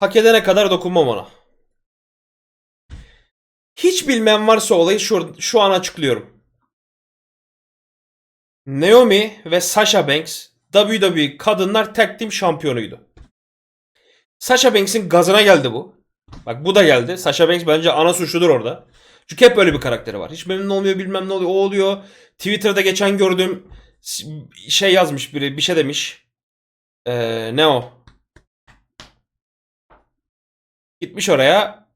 Hak edene kadar dokunmam ona. Hiç bilmeyen varsa olayı şu, şu an açıklıyorum. Naomi ve Sasha Banks WWE Kadınlar Tag Team şampiyonuydu. Sasha Banks'in gazına geldi bu. Bak bu da geldi. Sasha Banks bence ana suçludur orada. Çünkü hep böyle bir karakteri var. Hiç memnun olmuyor bilmem ne oluyor. O oluyor. Twitter'da geçen gördüğüm şey yazmış biri. Bir şey demiş. Ee, ne o? Gitmiş oraya.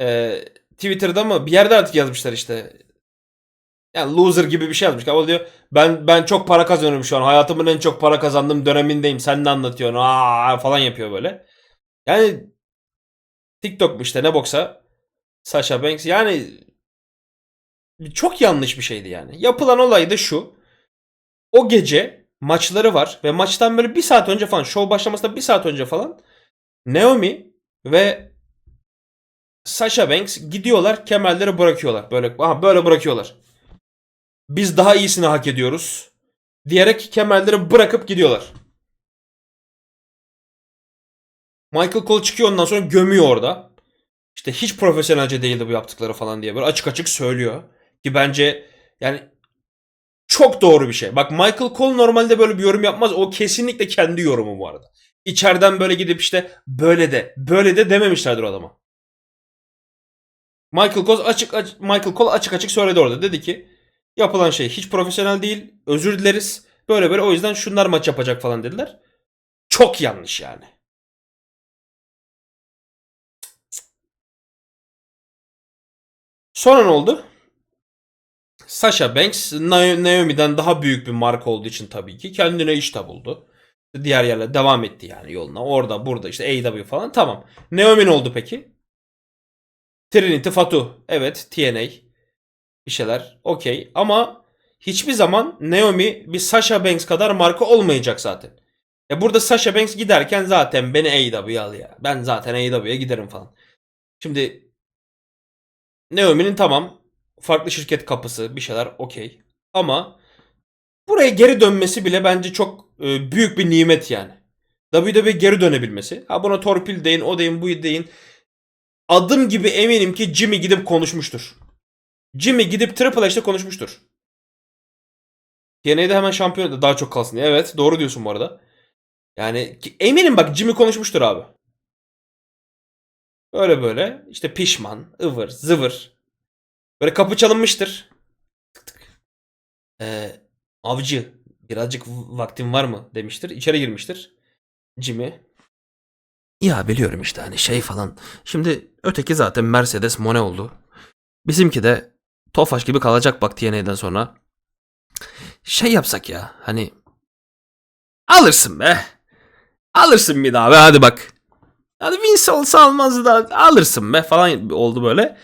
Ee, Twitter'da mı? Bir yerde artık yazmışlar işte. Yani loser gibi bir şey yazmış. Ama diyor ben ben çok para kazanıyorum şu an. Hayatımın en çok para kazandığım dönemindeyim. Sen ne anlatıyorsun? Aa falan yapıyor böyle. Yani TikTok işte ne boksa Sasha Banks yani çok yanlış bir şeydi yani. Yapılan olay da şu. O gece maçları var ve maçtan böyle bir saat önce falan show başlamasında bir saat önce falan Naomi ve Sasha Banks gidiyorlar kemerleri bırakıyorlar. Böyle aha böyle bırakıyorlar. Biz daha iyisini hak ediyoruz diyerek kemerleri bırakıp gidiyorlar. Michael Cole çıkıyor ondan sonra gömüyor orada. İşte hiç profesyonelce değildi bu yaptıkları falan diye böyle açık açık söylüyor. Ki bence yani çok doğru bir şey. Bak Michael Cole normalde böyle bir yorum yapmaz. O kesinlikle kendi yorumu bu arada. İçeriden böyle gidip işte böyle de böyle de dememişlerdir o adama. Michael Cole açık, açık Michael Cole açık açık söyledi orada. Dedi ki yapılan şey hiç profesyonel değil. Özür dileriz. Böyle böyle o yüzden şunlar maç yapacak falan dediler. Çok yanlış yani. Sonra ne oldu? Sasha Banks Na- Naomi'den daha büyük bir marka olduğu için tabii ki kendine iş de buldu. Diğer yerle devam etti yani yoluna. Orada burada işte AEW falan tamam. Naomi ne oldu peki? Trinity Fatu. Evet TNA. Bir şeyler. Okey. Ama hiçbir zaman Naomi bir Sasha Banks kadar marka olmayacak zaten. E burada Sasha Banks giderken zaten beni AEW'ye al ya. Ben zaten AEW'ye giderim falan. Şimdi Naomi'nin tamam farklı şirket kapısı bir şeyler okey. Ama buraya geri dönmesi bile bence çok e, büyük bir nimet yani. WWE geri dönebilmesi. Ha buna torpil deyin, o deyin, bu deyin. Adım gibi eminim ki Jimmy gidip konuşmuştur. Jimmy gidip Triple H'te konuşmuştur. TNA'de hemen şampiyon daha çok kalsın. Evet doğru diyorsun bu arada. Yani eminim bak Jimmy konuşmuştur abi. Böyle böyle işte pişman, ıvır, zıvır. Böyle kapı çalınmıştır. Tık tık. Ee, avcı birazcık vaktin var mı demiştir. İçeri girmiştir. Jimmy. Ya biliyorum işte hani şey falan. Şimdi öteki zaten Mercedes Mone oldu. Bizimki de Tofaş gibi kalacak bak TNA'den sonra. Şey yapsak ya hani alırsın be. Alırsın bir daha be hadi bak. Hadi Vince olsa almazdı da alırsın be falan oldu böyle.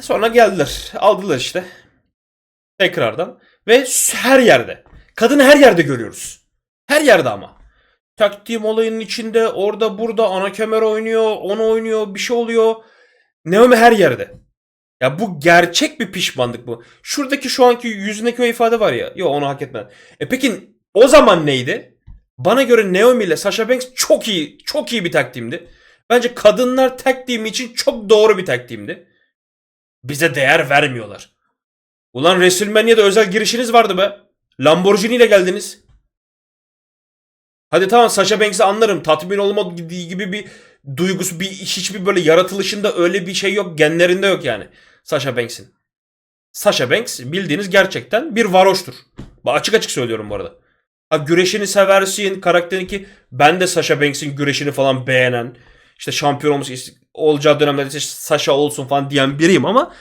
Sonra geldiler. Aldılar işte. Tekrardan. Ve her yerde. Kadını her yerde görüyoruz. Her yerde ama. Taktiğim olayının içinde orada burada ana kemer oynuyor. Onu oynuyor. Bir şey oluyor. Naomi her yerde. Ya bu gerçek bir pişmanlık bu. Şuradaki şu anki yüzündeki o ifade var ya. Yok onu hak etmez. E peki o zaman neydi? Bana göre Naomi ile Sasha Banks çok iyi, çok iyi bir taktimdi. Bence kadınlar taktiğimi için çok doğru bir taktimdi. Bize değer vermiyorlar. Ulan WrestleMania'da özel girişiniz vardı be. Lamborghini ile geldiniz. Hadi tamam Sasha Banks'i anlarım. Tatmin olmadığı gibi bir duygusu, bir hiçbir böyle yaratılışında öyle bir şey yok. Genlerinde yok yani. Sasha Banks'in. Sasha Banks bildiğiniz gerçekten bir varoştur. Açık açık söylüyorum bu arada. Ha güreşini seversin, karakterini ki ben de Sasha Banks'in güreşini falan beğenen, işte şampiyon olmuş olacağı dönemlerde işte Sasha olsun falan diyen biriyim ama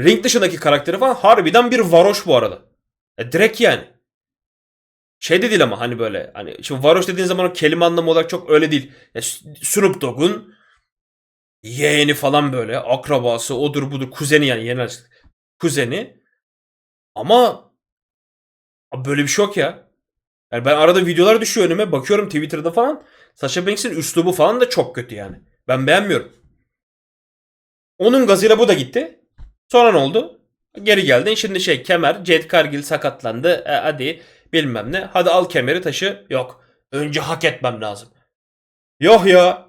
ring dışındaki karakteri falan harbiden bir varoş bu arada. E, direkt yani. Şey de değil ama hani böyle hani şimdi varoş dediğin zaman o kelime anlamı olarak çok öyle değil. Ya, Snoop Dogg'un yeğeni falan böyle akrabası odur budur kuzeni yani yeni kuzeni ama böyle bir şey yok ya. Yani ben arada videolar düşüyor önüme bakıyorum Twitter'da falan. Sasha Banks'in üslubu falan da çok kötü yani. Ben beğenmiyorum. Onun gazıyla bu da gitti. Sonra ne oldu? Geri geldin. Şimdi şey kemer Ced Kargil sakatlandı. E, hadi bilmem ne. Hadi al kemeri taşı. Yok. Önce hak etmem lazım. Yok ya.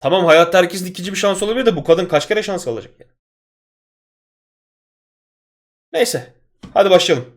Tamam hayatta herkesin ikinci bir şans olabilir de bu kadın kaç kere şans alacak yani. Neyse. Hadi başlayalım.